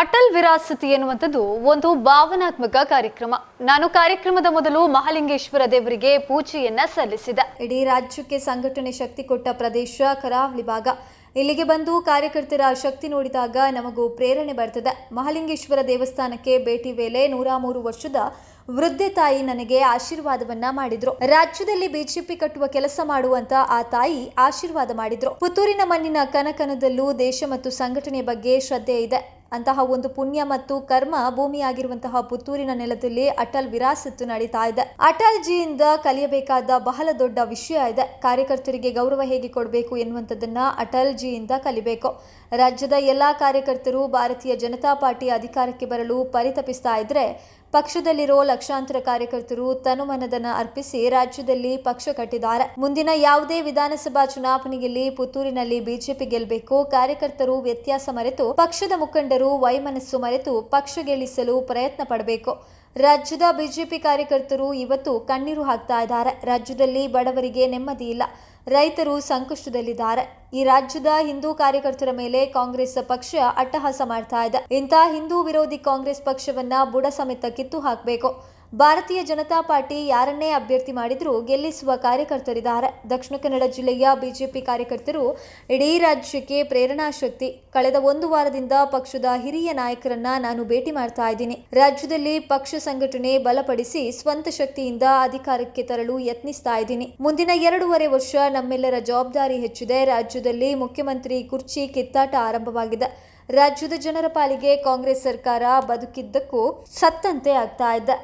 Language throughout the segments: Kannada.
ಅಟಲ್ ವಿರಾಸತಿ ಎನ್ನುವಂಥದ್ದು ಒಂದು ಭಾವನಾತ್ಮಕ ಕಾರ್ಯಕ್ರಮ. ನಾನು ಕಾರ್ಯಕ್ರಮದ ಮೊದಲು ಮಹಾಲಿಂಗೇಶ್ವರ ದೇವರಿಗೆ ಪೂಜೆಯನ್ನ ಸಲ್ಲಿಸಿದೆ. ಇಡೀ ರಾಜ್ಯಕ್ಕೆ ಸಂಘಟನೆ ಶಕ್ತಿ ಕೊಟ್ಟ ಪ್ರದೇಶ ಕರಾವಳಿ ಭಾಗ. ಇಲ್ಲಿಗೆ ಬಂದು ಕಾರ್ಯಕರ್ತರ ಶಕ್ತಿ ನೋಡಿದಾಗ ನಮಗೂ ಪ್ರೇರಣೆ ಬರ್ತದೆ. ಮಹಾಲಿಂಗೇಶ್ವರ ದೇವಸ್ಥಾನಕ್ಕೆ ಭೇಟಿ ವೇಳೆ ನೂರ ಮೂರು ವರ್ಷದ ವೃದ್ಧೆ ತಾಯಿ ನನಗೆ ಆಶೀರ್ವಾದವನ್ನ ಮಾಡಿದ್ರು. ರಾಜ್ಯದಲ್ಲಿ ಬಿಜೆಪಿ ಕಟ್ಟುವ ಕೆಲಸ ಮಾಡುವಂತ ಆ ತಾಯಿ ಆಶೀರ್ವಾದ ಮಾಡಿದ್ರು. ಪುತ್ತೂರಿನ ಮಣ್ಣಿನ ಕನಕನದಲ್ಲೂ ದೇಶ ಮತ್ತು ಸಂಘಟನೆ ಬಗ್ಗೆ ಶ್ರದ್ಧೆ ಇದೆ. ಅಂತಹ ಒಂದು ಪುಣ್ಯ ಮತ್ತು ಕರ್ಮ ಭೂಮಿಯಾಗಿರುವಂತಹ ಪುತ್ತೂರಿನ ನೆಲದಲ್ಲಿ ಅಟಲ್ ವಿರಾಸತ್ತು ನಡೀತಾ ಇದೆ. ಅಟಲ್ ಜಿಯಿಂದ ಕಲಿಯಬೇಕಾದ ಬಹಳ ದೊಡ್ಡ ವಿಷಯ ಇದೆ. ಕಾರ್ಯಕರ್ತರಿಗೆ ಗೌರವ ಹೇಗೆ ಕೊಡಬೇಕು ಎನ್ನುವಂಥದ್ದನ್ನ ಅಟಲ್ ಜಿಯಿಂದ ಕಲಿಬೇಕು. ರಾಜ್ಯದ ಎಲ್ಲಾ ಕಾರ್ಯಕರ್ತರು ಭಾರತೀಯ ಜನತಾ ಪಾರ್ಟಿ ಅಧಿಕಾರಕ್ಕೆ ಬರಲು ಪರಿತಪಿಸ್ತಾ ಇದ್ರೆ ಪಕ್ಷದಲ್ಲಿರೋ ಲಕ್ಷಾಂತರ ಕಾರ್ಯಕರ್ತರು ತನುಮನದನ ಅರ್ಪಿಸಿ ರಾಜ್ಯದಲ್ಲಿ ಪಕ್ಷ ಕಟ್ಟಿದ್ದಾರೆ. ಮುಂದಿನ ಯಾವುದೇ ವಿಧಾನಸಭಾ ಚುನಾವಣೆಯಲ್ಲಿ ಪುತ್ತೂರಿನಲ್ಲಿ ಬಿಜೆಪಿ ಗೆಲ್ಲಬೇಕು ಕಾರ್ಯಕರ್ತರು ವ್ಯತ್ಯಾಸ ಮರೆತು ಪಕ್ಷದ ಮುಖಂಡರು ವೈಮನಸ್ಸು ಮರೆತು ಪಕ್ಷ ಗೆಲ್ಲಿಸಲು ಪ್ರಯತ್ನ ಪಡಬೇಕು. ರಾಜ್ಯದ ಬಿಜೆಪಿ ಕಾರ್ಯಕರ್ತರು ಇವತ್ತು ಕಣ್ಣೀರು ಹಾಕ್ತಾ ಇದ್ದಾರೆ. ರಾಜ್ಯದಲ್ಲಿ ಬಡವರಿಗೆ ನೆಮ್ಮದಿ ಇಲ್ಲ. ರೈತರು ಸಂಕಷ್ಟದಲ್ಲಿದ್ದಾರೆ. ಈ ರಾಜ್ಯದ ಹಿಂದೂ ಕಾರ್ಯಕರ್ತರ ಮೇಲೆ ಕಾಂಗ್ರೆಸ್ ಪಕ್ಷ ಅಟ್ಟಹಾಸ ಮಾಡ್ತಾ ಇದೆ. ಇಂತಹ ಹಿಂದೂ ವಿರೋಧಿ ಕಾಂಗ್ರೆಸ್ ಪಕ್ಷವನ್ನ ಬುಡ ಸಮೇತ ಕಿತ್ತು ಹಾಕಬೇಕು. ಭಾರತೀಯ ಜನತಾ ಪಾರ್ಟಿ ಯಾರನ್ನೇ ಅಭ್ಯರ್ಥಿ ಮಾಡಿದರೂ ಗೆಲ್ಲಿಸುವ ಕಾರ್ಯಕರ್ತರಿದ್ದಾರೆ. ದಕ್ಷಿಣ ಕನ್ನಡ ಜಿಲ್ಲೆಯ ಬಿಜೆಪಿ ಕಾರ್ಯಕರ್ತರು ಇಡೀ ರಾಜ್ಯಕ್ಕೆ ಪ್ರೇರಣಾ ಶಕ್ತಿ. ಕಳೆದ ಒಂದು ವಾರದಿಂದ ಪಕ್ಷದ ಹಿರಿಯ ನಾಯಕರನ್ನ ನಾನು ಭೇಟಿ ಮಾಡ್ತಾ ಇದ್ದೀನಿ. ರಾಜ್ಯದಲ್ಲಿ ಪಕ್ಷ ಸಂಘಟನೆ ಬಲಪಡಿಸಿ ಸ್ವಂತ ಶಕ್ತಿಯಿಂದ ಅಧಿಕಾರಕ್ಕೆ ತರಲು ಯತ್ನಿಸ್ತಾ ಇದ್ದೀನಿ. ಮುಂದಿನ ಎರಡೂವರೆ ವರ್ಷ ನಮ್ಮೆಲ್ಲರ ಜವಾಬ್ದಾರಿ ಹೆಚ್ಚಿದೆ. ರಾಜ್ಯದಲ್ಲಿ ಮುಖ್ಯಮಂತ್ರಿ ಕುರ್ಚಿ ಕಿತ್ತಾಟ ಆರಂಭವಾಗಿದೆ. ರಾಜ್ಯದ ಜನರ ಪಾಲಿಗೆ ಕಾಂಗ್ರೆಸ್ ಸರ್ಕಾರ ಬದುಕಿದ್ದಕ್ಕೂ ಸತ್ತಂತೆ ಆಗ್ತಾ ಇದೆ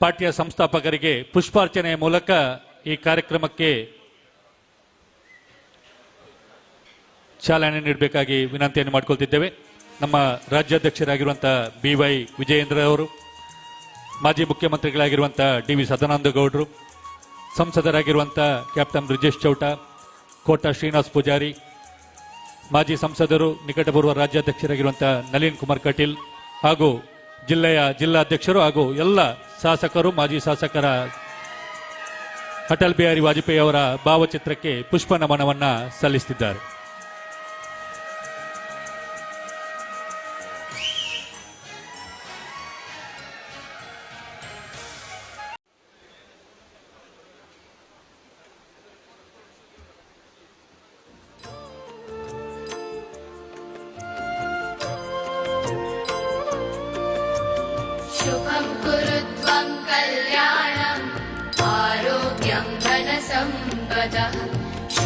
ಪಾರ್ಟಿಯ ಸಂಸ್ಥಾಪಕರಿಗೆ ಪುಷ್ಪಾರ್ಚನೆಯ ಮೂಲಕ ಈ ಕಾರ್ಯಕ್ರಮಕ್ಕೆ ಚಾಲನೆ ನೀಡಬೇಕಾಗಿ ವಿನಂತಿಯನ್ನು ಮಾಡಿಕೊಳ್ತಿದ್ದೇವೆ. ನಮ್ಮ ರಾಜ್ಯಾಧ್ಯಕ್ಷರಾಗಿರುವಂಥ ಬಿ ವೈ ವಿಜಯೇಂದ್ರ ಅವರು, ಮಾಜಿ ಮುಖ್ಯಮಂತ್ರಿಗಳಾಗಿರುವಂಥ ಡಿ ವಿ ಸದಾನಂದ ಗೌಡರು ಸಂಸದರಾಗಿರುವಂಥ ಕ್ಯಾಪ್ಟನ್ ಬ್ರಿಜೇಶ್ ಚೌಟ, ಕೋಟ ಶ್ರೀನಿವಾಸ್ ಪೂಜಾರಿ, ಮಾಜಿ ಸಂಸದರು, ನಿಕಟಪೂರ್ವ ರಾಜ್ಯಾಧ್ಯಕ್ಷರಾಗಿರುವಂಥ ನಳಿನ್ ಕುಮಾರ್ ಕಟೀಲ್ ಹಾಗೂ ಜಿಲ್ಲೆಯ ಜಿಲ್ಲಾಧ್ಯಕ್ಷರು ಹಾಗೂ ಎಲ್ಲ ಶಾಸಕರು, ಮಾಜಿ ಶಾಸಕರ ಅಟಲ್ ಬಿಹಾರಿ ವಾಜಪೇಯಿ ಅವರ ಭಾವಚಿತ್ರಕ್ಕೆ ಪುಷ್ಪ ನಮನವನ್ನು ಸಲ್ಲಿಸುತ್ತಿದ್ದಾರೆ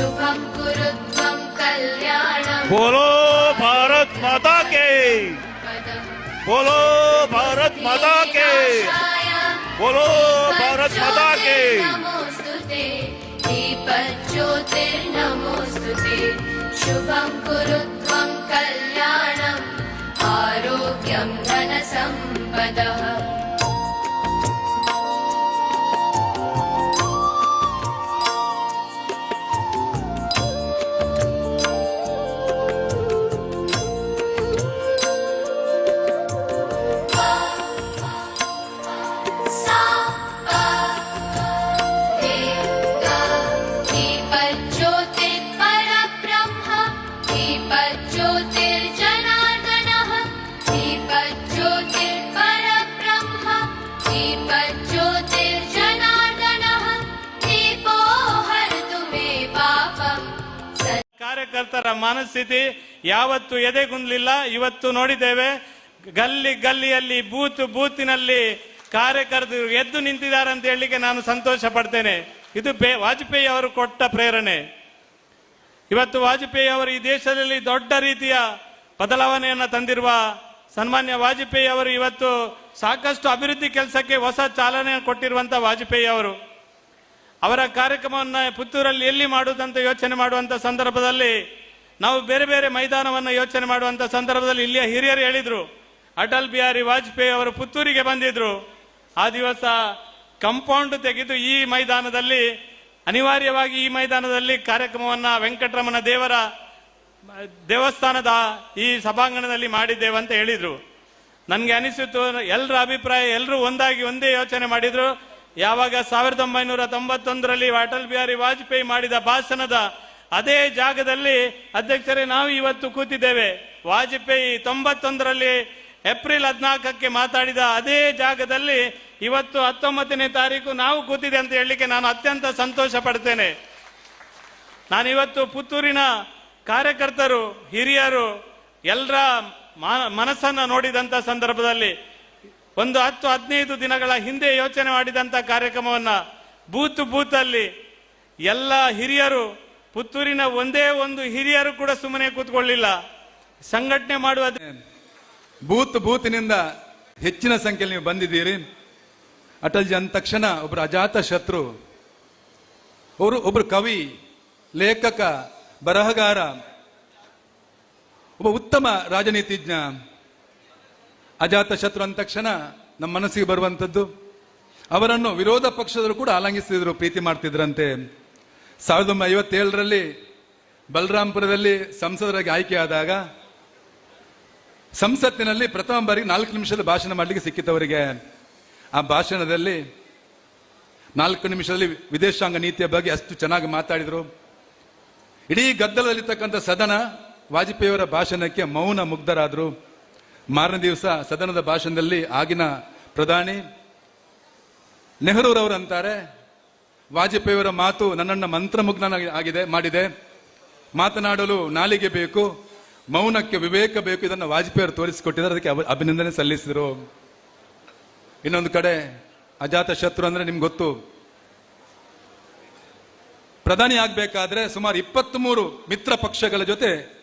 शुभं कुरु त्वं बोलो भारत माता के। बोलो भारत माता के। बोलो भारत माता के। नमोऽस्तु ते दीपज्योतिर्नमोऽस्तु ते शुभं कुरु त्वं कल्याणम् आरोग्यं धनसम्पदः। ಕಾರ್ಯಕರ್ತರ ಮನಸ್ಥಿತಿ ಯಾವತ್ತು ಎದೆಗುಂದಲಿಲ್ಲ. ಇವತ್ತು ನೋಡಿದ್ದೇವೆ, ಗಲ್ಲಿ ಗಲ್ಲಿಯಲ್ಲಿ, ಬೂತ್ ಬೂತಿನಲ್ಲಿ ಕಾರ್ಯಕರ್ತರು ಎದ್ದು ನಿಂತಿದ್ದಾರೆ ಅಂತ ಹೇಳಲಿಕ್ಕೆ ನಾನು ಸಂತೋಷ ಪಡ್ತೇನೆ. ಇದು ವಾಜಪೇಯಿ ಅವರು ಕೊಟ್ಟ ಪ್ರೇರಣೆ. ಇವತ್ತು ವಾಜಪೇಯಿ ಅವರು ಈ ದೇಶದಲ್ಲಿ ದೊಡ್ಡ ರೀತಿಯ ಬದಲಾವಣೆಯನ್ನು ತಂದಿರುವ ಸನ್ಮಾನ್ಯ ವಾಜಪೇಯಿ ಅವರು ಇವತ್ತು ಸಾಕಷ್ಟು ಅಭಿವೃದ್ಧಿ ಕೆಲಸಕ್ಕೆ ಹೊಸ ಚಾಲನೆ ಕೊಟ್ಟಿರುವಂತಹ ವಾಜಪೇಯಿ ಅವರು. ಅವರ ಕಾರ್ಯಕ್ರಮವನ್ನ ಪುತ್ತೂರಲ್ಲಿ ಎಲ್ಲಿ ಮಾಡುವುದಂತ ಯೋಚನೆ ಮಾಡುವಂತ ಸಂದರ್ಭದಲ್ಲಿ ನಾವು ಬೇರೆ ಬೇರೆ ಮೈದಾನವನ್ನು ಯೋಚನೆ ಮಾಡುವಂತ ಸಂದರ್ಭದಲ್ಲಿ ಇಲ್ಲಿಯ ಹಿರಿಯರು ಹೇಳಿದರು. ಅಟಲ್ ಬಿಹಾರಿ ವಾಜಪೇಯಿ ಅವರು ಪುತ್ತೂರಿಗೆ ಬಂದಿದ್ರು. ಆ ದಿವಸ ಕಂಪೌಂಡ್ ತೆಗೆದು ಈ ಮೈದಾನದಲ್ಲಿ, ಅನಿವಾರ್ಯವಾಗಿ ಈ ಮೈದಾನದಲ್ಲಿ ಕಾರ್ಯಕ್ರಮವನ್ನ ವೆಂಕಟರಮಣ ದೇವರ ದೇವಸ್ಥಾನದ ಈ ಸಭಾಂಗಣದಲ್ಲಿ ಮಾಡಿದ್ದೇವೆ ಅಂತ ಹೇಳಿದರು. ನನಗೆ ಅನಿಸಿತು ಎಲ್ಲರ ಅಭಿಪ್ರಾಯ ಎಲ್ಲರೂ ಒಂದಾಗಿ ಒಂದೇ ಯೋಚನೆ ಮಾಡಿದ್ರು. ಯಾವಾಗ ಸಾವಿರದ ಒಂಬೈನೂರ ತೊಂಬತ್ತೊಂದರಲ್ಲಿ ಅಟಲ್ ಬಿಹಾರಿ ವಾಜಪೇಯಿ ಮಾಡಿದ ಭಾಷಣದ ಅದೇ ಜಾಗದಲ್ಲಿ ಅಧ್ಯಕ್ಷರೇ ನಾವು ಇವತ್ತು ಕೂತಿದ್ದೇವೆ. ವಾಜಪೇಯಿ ತೊಂಬತ್ತೊಂದರಲ್ಲಿ ಏಪ್ರಿಲ್ ಹದಿನಾಲ್ಕಕ್ಕೆ ಮಾತಾಡಿದ ಅದೇ ಜಾಗದಲ್ಲಿ ಇವತ್ತು ಹತ್ತೊಂಬತ್ತನೇ ತಾರೀಕು ನಾವು ಕೂತಿದೆ ಅಂತ ಹೇಳಲಿಕ್ಕೆ ನಾನು ಅತ್ಯಂತ ಸಂತೋಷ ಪಡ್ತೇನೆ. ನಾನಿವತ್ತು ಪುತ್ತೂರಿನ ಕಾರ್ಯಕರ್ತರು, ಹಿರಿಯರು, ಎಲ್ಲರ ಮನಸ್ಸನ್ನು ನೋಡಿದಂಥ ಸಂದರ್ಭದಲ್ಲಿ ಒಂದು ಹತ್ತು ಹದಿನೈದು ದಿನಗಳ ಹಿಂದೆ ಯೋಚನೆ ಮಾಡಿದಂಥ ಕಾರ್ಯಕ್ರಮವನ್ನು ಬೂತ್ ಬೂತಲ್ಲಿ ಎಲ್ಲ ಹಿರಿಯರು, ಪುತ್ತೂರಿನ ಒಂದೇ ಒಂದು ಹಿರಿಯರು ಕೂಡ ಸುಮ್ಮನೆ ಕೂತ್ಕೊಳ್ಳಿಲ್ಲ. ಸಂಘಟನೆ ಮಾಡುವ ಬೂತ್ ಬೂತ್ನಿಂದ ಹೆಚ್ಚಿನ ಸಂಖ್ಯೆಯಲ್ಲಿ ನೀವು ಬಂದಿದ್ದೀರಿ. ಅಟಲ್ಜಿ ಅಂದ ತಕ್ಷಣ ಒಬ್ಬರು ಅಜಾತ ಶತ್ರು ಅವರು ಒಬ್ಬರು ಕವಿ, ಲೇಖಕ, ಬರಹಗಾರ, ಒಬ್ಬ ಉತ್ತಮ ರಾಜನೀತಿಜ್ಞ ಅಜಾತ ಶತ್ರು ಅಂದ ತಕ್ಷಣ ನಮ್ಮ ಮನಸ್ಸಿಗೆ ಬರುವಂಥದ್ದು ಅವರನ್ನು ವಿರೋಧ ಪಕ್ಷದವರು ಕೂಡ ಆಲಂಗಿಸಿದ್ರು, ಪ್ರೀತಿ ಮಾಡ್ತಿದ್ರಂತೆ. ಸಾವಿರದ ಒಂಬೈನೂರ ಐವತ್ತೇಳರಲ್ಲಿ ಬಲರಾಂಪುರದಲ್ಲಿ ಸಂಸದರಾಗಿ ಆಯ್ಕೆಯಾದಾಗ ಸಂಸತ್ತಿನಲ್ಲಿ ಪ್ರಥಮ ಬಾರಿಗೆ ನಾಲ್ಕು ನಿಮಿಷದ ಭಾಷಣ ಮಾಡಲಿಕ್ಕೆ ಸಿಕ್ಕಿತವರಿಗೆ ಆ ಭಾಷಣದಲ್ಲಿ ನಾಲ್ಕು ನಿಮಿಷದಲ್ಲಿ ವಿದೇಶಾಂಗ ನೀತಿಯ ಬಗ್ಗೆ ಅಷ್ಟು ಚೆನ್ನಾಗಿ ಮಾತಾಡಿದರು. ಇಡೀ ಗದ್ದಲದಲ್ಲಿರ್ತಕ್ಕಂಥ ಸದನ ವಾಜಪೇಯಿಯವರ ಭಾಷಣಕ್ಕೆ ಮೌನ ಮುಗ್ಧರಾದರು. ಮಾರನೇ ದಿವಸ ಸದನದ ಭಾಷಣದಲ್ಲಿ ಆಗಿನ ಪ್ರಧಾನಿ ನೆಹರೂರವರು ಅಂತಾರೆ, ವಾಜಪೇಯಿಯವರ ಮಾತು ನನ್ನನ್ನು ಮಂತ್ರಮುಗ್ನ ಆಗಿದೆ, ಮಾಡಿದೆ. ಮಾತನಾಡಲು ನಾಲಿಗೆ ಬೇಕು, ಮೌನಕ್ಕೆ ವಿವೇಕ ಬೇಕು, ಇದನ್ನು ವಾಜಪೇಯಿ ತೋರಿಸಿಕೊಟ್ಟಿದ್ದಾರೆ, ಅದಕ್ಕೆ ಅಭಿ- ಅಭಿನಂದನೆ ಸಲ್ಲಿಸಿದರು. ಇನ್ನೊಂದು ಕಡೆ, ಅಜಾತ ಶತ್ರು ಅಂದ್ರೆ ನಿಮ್ಗೆ ಗೊತ್ತು. ಪ್ರಧಾನಿ ಆಗ್ಬೇಕಾದ್ರೆ ಸುಮಾರು ಇಪ್ಪತ್ತ್ ಮೂರು ಮಿತ್ರ ಪಕ್ಷಗಳ ಜೊತೆ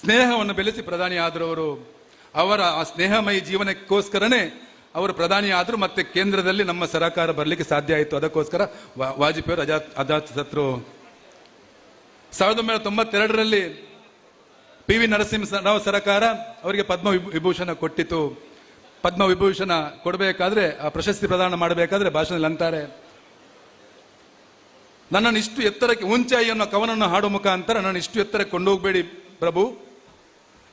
ಸ್ನೇಹವನ್ನು ಬೆಳೆಸಿ ಪ್ರಧಾನಿ ಆದರು ಅವರು ಆ ಸ್ನೇಹಮಯ ಜೀವನಕ್ಕೋಸ್ಕರನೇ ಅವರು ಪ್ರಧಾನಿಯಾದರೂ ಮತ್ತೆ ಕೇಂದ್ರದಲ್ಲಿ ನಮ್ಮ ಸರಕಾರ ಬರಲಿಕ್ಕೆ ಸಾಧ್ಯ ಆಯಿತು. ಅದಕ್ಕೋಸ್ಕರ ವಾಜಪೇಯಿ ಅವರು ಅಜಾತ್ ಶತ್ರು. ಸಾವಿರದ ಒಂಬೈನೂರ ತೊಂಬತ್ತೆರಡರಲ್ಲಿ ಪಿ ವಿ ನರಸಿಂಹರಾವ್ ಸರಕಾರ ಅವರಿಗೆ ಪದ್ಮ ವಿಭೂ- ವಿಭೂಷಣ ಕೊಟ್ಟಿತು. ಪದ್ಮ ವಿಭೂಷಣ ಕೊಡಬೇಕಾದ್ರೆ, ಆ ಪ್ರಶಸ್ತಿ ಪ್ರದಾನ ಮಾಡಬೇಕಾದ್ರೆ ಭಾಷಣದಲ್ಲಿ ಅಂತಾರೆ. ನನ್ನನ್ನು ಇಷ್ಟು ಎತ್ತರಕ್ಕೆ ಉಂಚಾಯಿ ಅನ್ನೋ ಕವನನ್ನು ಹಾಡೋ ಮುಖಾಂತರ ನನ್ನ ಇಷ್ಟು ಎತ್ತರಕ್ಕೆ ಕೊಂಡೋಗ್ಬೇಡಿ ಪ್ರಭು.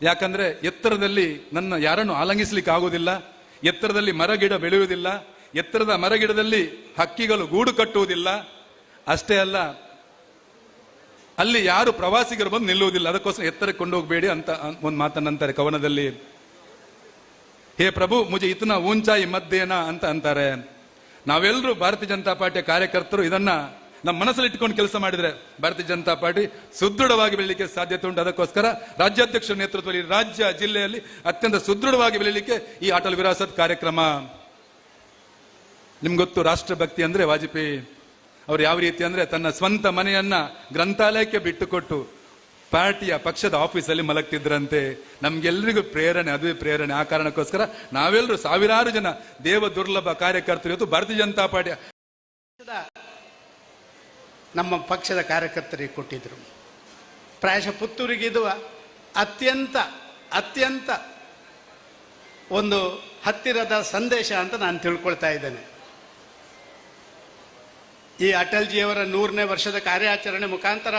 ಯಾಕಂದ್ರೆ ಎತ್ತರದಲ್ಲಿ ನನ್ನ ಯಾರನ್ನು ಆಲಂಗಿಸ್ಲಿಕ್ಕೆ ಆಗುವುದಿಲ್ಲ, ಎತ್ತರದಲ್ಲಿ ಮರಗಿಡ ಬೆಳೆಯುವುದಿಲ್ಲ, ಎತ್ತರದ ಮರಗಿಡದಲ್ಲಿ ಹಕ್ಕಿಗಳು ಗೂಡು ಕಟ್ಟುವುದಿಲ್ಲ. ಅಷ್ಟೇ ಅಲ್ಲ, ಅಲ್ಲಿ ಯಾರು ಪ್ರವಾಸಿಗರು ಬಂದು ನಿಲ್ಲುವುದಿಲ್ಲ. ಅದಕ್ಕೋಸ್ಕರ ಎತ್ತರಕ್ಕೆ ಹೋಗಬೇಡಿ ಅಂತ ಒಂದು ಮಾತನ್ನಂತಾರೆ ಕವನದಲ್ಲಿ. ಹೇ ಪ್ರಭು, ಮುಜೆ ಇತನ ಊಂಚಾಯಿ ಮದ್ದೇನಾ ಅಂತ ಅಂತಾರೆ. ನಾವೆಲ್ಲರೂ ಭಾರತೀಯ ಜನತಾ ಪಾರ್ಟಿಯ ಕಾರ್ಯಕರ್ತರು ಇದನ್ನ ನಮ್ಮ ಮನಸ್ಸಲ್ಲಿ ಇಟ್ಕೊಂಡು ಕೆಲಸ ಮಾಡಿದ್ರೆ ಭಾರತೀಯ ಜನತಾ ಪಾರ್ಟಿ ಸುದೃಢವಾಗಿ ಬೆಳಲಿಕ್ಕೆ ಸಾಧ್ಯತೆ ಉಂಟು. ಅದಕ್ಕೋಸ್ಕರ ರಾಜ್ಯಾಧ್ಯಕ್ಷರ ನೇತೃತ್ವದಲ್ಲಿ ರಾಜ್ಯ ಜಿಲ್ಲೆಯಲ್ಲಿ ಅತ್ಯಂತ ಸುದೃಢವಾಗಿ ಬೆಳಲಿಕ್ಕೆ ಈ ಅಟಲ್ ವಿರಾಸತ್ ಕಾರ್ಯಕ್ರಮ. ನಿಮ್ಗೆ ಗೊತ್ತು ರಾಷ್ಟ್ರಭಕ್ತಿ ಅಂದ್ರೆ ವಾಜಪೇಯಿ. ಅವ್ರು ಯಾವ ರೀತಿ ಅಂದ್ರೆ ತನ್ನ ಸ್ವಂತ ಮನೆಯನ್ನ ಗ್ರಂಥಾಲಯಕ್ಕೆ ಬಿಟ್ಟುಕೊಟ್ಟು ಪಾರ್ಟಿಯ ಪಕ್ಷದ ಆಫೀಸಲ್ಲಿ ಮಲಗ್ತಿದ್ರಂತೆ. ನಮ್ಗೆಲ್ರಿಗೂ ಪ್ರೇರಣೆ, ಅದುವೇ ಪ್ರೇರಣೆ. ಆ ಕಾರಣಕ್ಕೋಸ್ಕರ ನಾವೆಲ್ಲರೂ ಸಾವಿರಾರು ಜನ ದೇವ ದುರ್ಲಭ ಕಾರ್ಯಕರ್ತರು ಇವತ್ತು ಭಾರತೀಯ ಜನತಾ ಪಾರ್ಟಿಯ ನಮ್ಮ ಪಕ್ಷದ ಕಾರ್ಯಕರ್ತರಿಗೆ ಕೊಟ್ಟಿದ್ದರು ಪ್ರಾಯಶಃ ಪುತ್ತೂರಿಗಿದುವ ಇದು ಅತ್ಯಂತ ಅತ್ಯಂತ ಒಂದು ಹತ್ತಿರದ ಸಂದೇಶ ಅಂತ ನಾನು ತಿಳ್ಕೊಳ್ತಾ ಇದ್ದೇನೆ. ಈ ಅಟಲ್ಜಿಯವರ ನೂರನೇ ವರ್ಷದ ಕಾರ್ಯಾಚರಣೆ ಮುಖಾಂತರ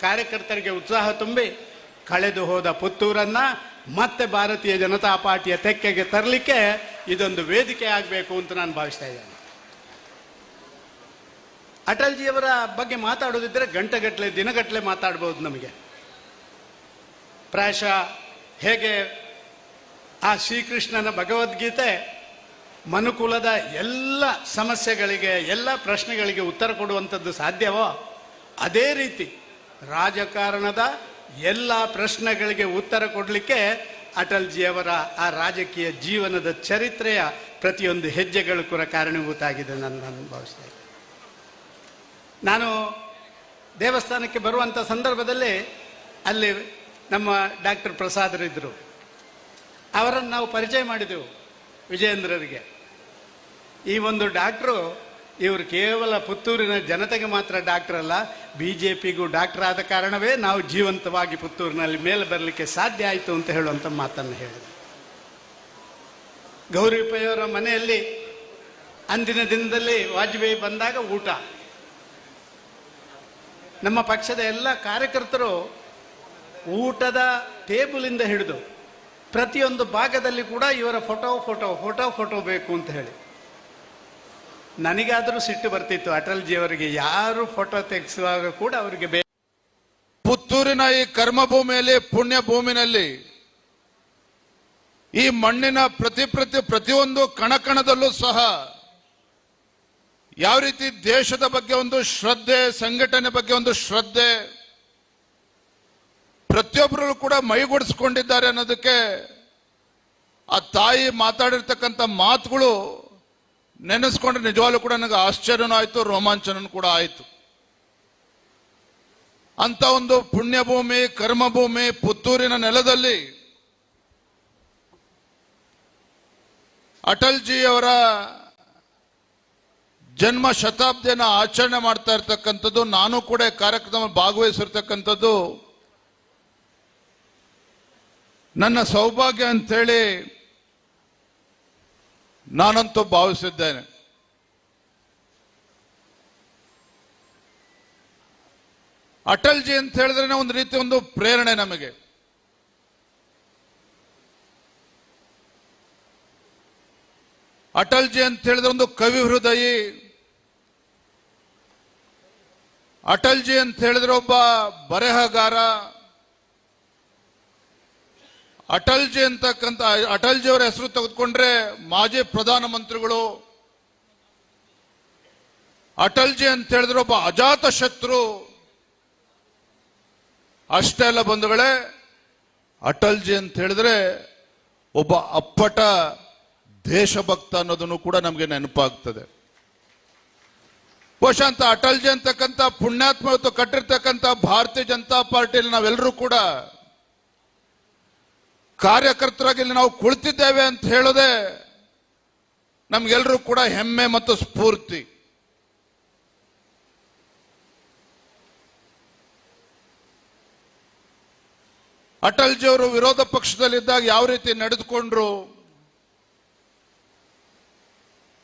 ಕಾರ್ಯಕರ್ತರಿಗೆ ಉತ್ಸಾಹ ತುಂಬಿ ಕಳೆದು ಹೋದ ಪುತ್ತೂರನ್ನು ಮತ್ತೆ ಭಾರತೀಯ ಜನತಾ ಪಾರ್ಟಿಯ ತೆಕ್ಕೆಗೆ ತರಲಿಕ್ಕೆ ಇದೊಂದು ವೇದಿಕೆ ಆಗಬೇಕು ಅಂತ ನಾನು ಭಾವಿಸ್ತಾ ಇದ್ದೇನೆ. ಅಟಲ್ಜಿಯವರ ಬಗ್ಗೆ ಮಾತಾಡೋದಿದ್ರೆ ಗಂಟೆಗಟ್ಟಲೆ ದಿನಗಟ್ಟಲೆ ಮಾತಾಡ್ಬೋದು ನಮಗೆ. ಪ್ರಾಯಶಃ ಹೇಗೆ ಆ ಶ್ರೀಕೃಷ್ಣನ ಭಗವದ್ಗೀತೆ ಮನುಕುಲದ ಎಲ್ಲ ಸಮಸ್ಯೆಗಳಿಗೆ, ಎಲ್ಲ ಪ್ರಶ್ನೆಗಳಿಗೆ ಉತ್ತರ ಕೊಡುವಂಥದ್ದು ಸಾಧ್ಯವೋ? ಅದೇ ರೀತಿ ರಾಜಕಾರಣದ ಎಲ್ಲ ಪ್ರಶ್ನೆಗಳಿಗೆ ಉತ್ತರ ಕೊಡಲಿಕ್ಕೆ ಅಟಲ್ಜಿಯವರ ಆ ರಾಜಕೀಯ ಜೀವನದ ಚರಿತ್ರೆಯ ಪ್ರತಿಯೊಂದು ಹೆಜ್ಜೆಗಳು ಕೂಡ ಕಾರಣೀಭೂತ ಆಗಿದೆ ನಾನು ನಾನು ಭಾವಿಸ್ತಾ ಇದ್ದೇನೆ ನಾನು ದೇವಸ್ಥಾನಕ್ಕೆ ಬರುವಂಥ ಸಂದರ್ಭದಲ್ಲಿ ಅಲ್ಲಿ ನಮ್ಮ ಡಾಕ್ಟರ್ ಪ್ರಸಾದರಿದ್ದರು ಅವರನ್ನು ನಾವು ಪರಿಚಯ ಮಾಡಿದೆವು ವಿಜಯೇಂದ್ರರಿಗೆ. ಈ ಒಂದು ಡಾಕ್ಟ್ರು ಇವರು ಕೇವಲ ಪುತ್ತೂರಿನ ಜನತೆಗೆ ಮಾತ್ರ ಡಾಕ್ಟರ್ ಅಲ್ಲ ಬಿ ಜೆ ಪಿಗೂ ಡಾಕ್ಟರ್ ಆದ ಕಾರಣವೇ ನಾವು ಜೀವಂತವಾಗಿ ಪುತ್ತೂರಿನಲ್ಲಿ ಮೇಲೆ ಬರಲಿಕ್ಕೆ ಸಾಧ್ಯ ಆಯಿತು ಅಂತ ಹೇಳುವಂಥ ಮಾತನ್ನು ಹೇಳಿದೆ ಗೌರಿಪಯ್ಯವರ ಮನೆಯಲ್ಲಿ ಅಂದಿನ ದಿನದಲ್ಲಿ ವಾಜಪೇಯಿ ಬಂದಾಗ ಊಟ. ನಮ್ಮ ಪಕ್ಷದ ಎಲ್ಲ ಕಾರ್ಯಕರ್ತರು ಊಟದ ಟೇಬಲಿಂದ ಹಿಡಿದು ಪ್ರತಿಯೊಂದು ಭಾಗದಲ್ಲಿ ಕೂಡ ಇವರ ಫೋಟೋ ಫೋಟೋ ಫೋಟೋ ಫೋಟೋ ಬೇಕು ಅಂತ ಹೇಳಿ. ನನಗಾದರೂ ಸಿಟ್ಟು ಬರ್ತಿತ್ತು. ಅಟಲ್ಜಿ ಅವರಿಗೆ ಯಾರು ಫೋಟೋ ತೆಗೆಸುವಾಗ ಕೂಡ ಅವರಿಗೆ ಬೇಕು ಪುತ್ತೂರಿನ ಈ ಕರ್ಮಭೂಮಿಯಲ್ಲಿ ಪುಣ್ಯ ಭೂಮಿನಲ್ಲಿ ಈ ಮಣ್ಣಿನ ಪ್ರತಿ ಪ್ರತಿ ಪ್ರತಿಯೊಂದು ಕಣಕಣದಲ್ಲೂ ಸಹ ಯಾವ ರೀತಿ ದೇಶದ ಬಗ್ಗೆ ಒಂದು ಶ್ರದ್ಧೆ, ಸಂಘಟನೆ ಬಗ್ಗೆ ಒಂದು ಶ್ರದ್ಧೆ ಪ್ರತಿಯೊಬ್ಬರು ಕೂಡ ಮೈಗೂಡಿಸ್ಕೊಂಡಿದ್ದಾರೆ ಅನ್ನೋದಕ್ಕೆ ಆ ತಾಯಿ ಮಾತಾಡಿರ್ತಕ್ಕಂಥ ಮಾತುಗಳು ನೆನೆಸ್ಕೊಂಡ್ರೆ ನಿಜವಾಗ್ಲೂ ಕೂಡ ನನಗೆ ಆಶ್ಚರ್ಯನೂ ಆಯಿತು ರೋಮಾಂಚನೂ ಕೂಡ ಆಯಿತು. ಅಂತ ಒಂದು ಪುಣ್ಯಭೂಮಿ, ಕರ್ಮಭೂಮಿ ಪುತ್ತೂರಿನ ನೆಲದಲ್ಲಿ ಅಟಲ್ಜಿ ಅವರ ಜನ್ಮ ಶತಾಬ್ದಿಯನ್ನು ಆಚರಣೆ ಮಾಡ್ತಾ ಇರ್ತಕ್ಕಂಥದ್ದು, ನಾನು ಕೂಡ ಕಾರ್ಯಕ್ರಮ ಭಾಗವಹಿಸಿರ್ತಕ್ಕಂಥದ್ದು. ನನ್ನ ಸೌಭಾಗ್ಯ ಅಂತೇಳಿ ನಾನಂತೂ ಭಾವಿಸಿದ್ದೇನೆ. ಅಟಲ್ ಜಿ ಅಂತ ಹೇಳಿದ್ರೆ ಒಂದು ರೀತಿ ಒಂದು ಪ್ರೇರಣೆ ನಮಗೆ. ಅಟಲ್ ಜಿ ಅಂತ ಹೇಳಿದ್ರೆ ಒಂದು ಕವಿ ಹೃದಯಿ ಅಟಲ್ಜಿ ಅಂತ ಹೇಳಿದ್ರೆ ಒಬ್ಬ ಬರೆಹಗಾರ. ಅಟಲ್ಜಿ ಅಂತಕ್ಕಂಥ, ಅಟಲ್ಜಿ ಅವರ ಹೆಸರು ತೆಗೆದುಕೊಂಡ್ರೆ ಮಾಜಿ ಪ್ರಧಾನಮಂತ್ರಿಗಳು. ಅಟಲ್ಜಿ ಅಂತ ಹೇಳಿದ್ರೆ ಒಬ್ಬ ಅಜಾತ ಶತ್ರು. ಅಷ್ಟೇ ಅಲ್ಲ ಬಂಧುಗಳೇ, ಅಟಲ್ಜಿ ಅಂತ ಹೇಳಿದ್ರೆ ಒಬ್ಬ ಅಪ್ಪಟ ದೇಶಭಕ್ತ ಅನ್ನೋದನ್ನು ಕೂಡ ನಮಗೆ ನೆನಪಾಗ್ತದೆ. ಬಹುಶಃ ಅಂತ ಅಟಲ್ಜಿ ಅಂತಕ್ಕಂಥ ಪುಣ್ಯಾತ್ಮ ಇವತ್ತು ಕಟ್ಟಿರ್ತಕ್ಕಂಥ ಭಾರತೀಯ ಜನತಾ ಪಾರ್ಟಿಯಲ್ಲಿ ನಾವೆಲ್ಲರೂ ಕೂಡ ಕಾರ್ಯಕರ್ತರಾಗಿ ಇಲ್ಲಿ ನಾವು ಕುಳಿತಿದ್ದೇವೆ ಅಂತ ಹೇಳೋದೆ ನಮ್ಗೆಲ್ಲರೂ ಕೂಡ ಹೆಮ್ಮೆ ಮತ್ತು ಸ್ಫೂರ್ತಿ. ಅಟಲ್ಜಿ ಅವರು ವಿರೋಧ ಪಕ್ಷದಲ್ಲಿದ್ದಾಗ ಯಾವ ರೀತಿ ನಡೆದುಕೊಂಡ್ರು?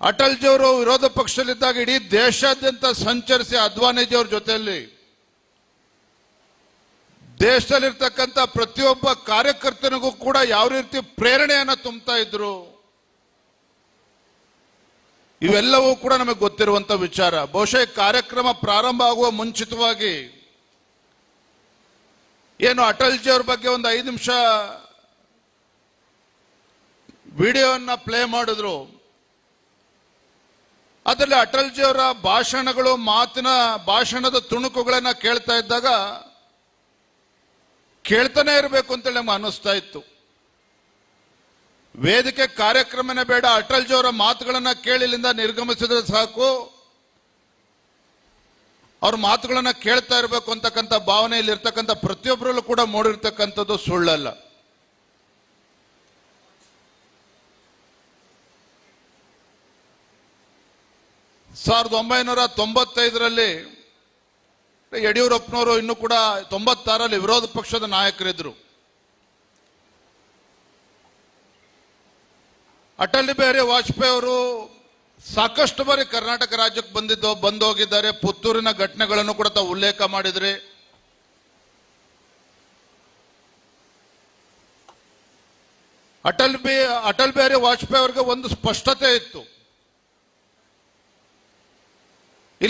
ಅಟಲ್ಜಿ ಅವರು ವಿರೋಧ ಪಕ್ಷದಲ್ಲಿದ್ದಾಗ ಇಡೀ ದೇಶಾದ್ಯಂತ ಸಂಚರಿಸಿ ಅದ್ವಾನಿಜಿಯವ್ರ ಜೊತೆಯಲ್ಲಿ ದೇಶದಲ್ಲಿರ್ತಕ್ಕಂಥ ಪ್ರತಿಯೊಬ್ಬ ಕಾರ್ಯಕರ್ತನಿಗೂ ಕೂಡ ಯಾವ ರೀತಿ ಪ್ರೇರಣೆಯನ್ನು ತುಂಬ್ತಾ ಇದ್ರು, ಇವೆಲ್ಲವೂ ಕೂಡ ನಮಗೆ ಗೊತ್ತಿರುವಂತ ವಿಚಾರ. ಬಹುಶಃ ಕಾರ್ಯಕ್ರಮ ಪ್ರಾರಂಭ ಆಗುವ ಮುಂಚಿತವಾಗಿ ಏನು ಅಟಲ್ಜಿ ಅವ್ರ ಬಗ್ಗೆ ಒಂದು ಐದು ನಿಮಿಷ ವಿಡಿಯೋವನ್ನು ಪ್ಲೇ ಮಾಡಿದ್ರು. ಅದರಲ್ಲಿ ಅಟಲ್ಜಿ ಅವರ ಭಾಷಣಗಳು ಮಾತಿನ ಭಾಷಣದ ತುಣುಕುಗಳನ್ನ ಕೇಳ್ತಾ ಇದ್ದಾಗ ಕೇಳ್ತಾನೆ ಇರಬೇಕು ಅಂತೇಳಿ ನಮ್ಗೆ ಅನ್ನಿಸ್ತಾ ಇತ್ತು. ವೇದಿಕೆ ಕಾರ್ಯಕ್ರಮನೇ ಬೇಡ ಅಟಲ್ಜಿ ಅವರ ಮಾತುಗಳನ್ನ ಕೇಳಿಲಿಂದ ನಿರ್ಗಮಿಸಿದ್ರೆ ಸಾಕು. ಅವ್ರ ಮಾತುಗಳನ್ನ ಕೇಳ್ತಾ ಇರಬೇಕು ಅಂತಕ್ಕಂಥ ಭಾವನೆಯಲ್ಲಿ ಇರ್ತಕ್ಕಂಥ ಪ್ರತಿಯೊಬ್ಬರಲ್ಲೂ ಕೂಡ ಮೂಡಿರ್ತಕ್ಕಂಥದ್ದು ಸುಳ್ಳಲ್ಲ. ಸಾವಿರದ ಒಂಬೈನೂರ ತೊಂಬತ್ತೈದರಲ್ಲಿ ಯಡಿಯೂರಪ್ಪನವರು ಇನ್ನು ಕೂಡ ತೊಂಬತ್ತಾರಲ್ಲಿ ವಿರೋಧ ಪಕ್ಷದ ನಾಯಕರಿದ್ದರು. ಅಟಲ್ ಬಿಹಾರಿ ವಾಜಪೇಯಿ ಅವರು ಸಾಕಷ್ಟು ಬಾರಿ ಕರ್ನಾಟಕ ರಾಜ್ಯಕ್ಕೆ ಬಂದಿದ್ದು, ಬಂದೋಗಿದ್ದಾರೆ. ಪುತ್ತೂರಿನ ಘಟನೆಗಳನ್ನು ಕೂಡ ತಾವು ಉಲ್ಲೇಖ ಮಾಡಿದ್ರಿ. ಅಟಲ್ ಬಿ, ಅಟಲ್ ಬಿಹಾರಿ ವಾಜಪೇಯಿ ಅವರಿಗೆ ಒಂದು ಸ್ಪಷ್ಟತೆ ಇತ್ತು.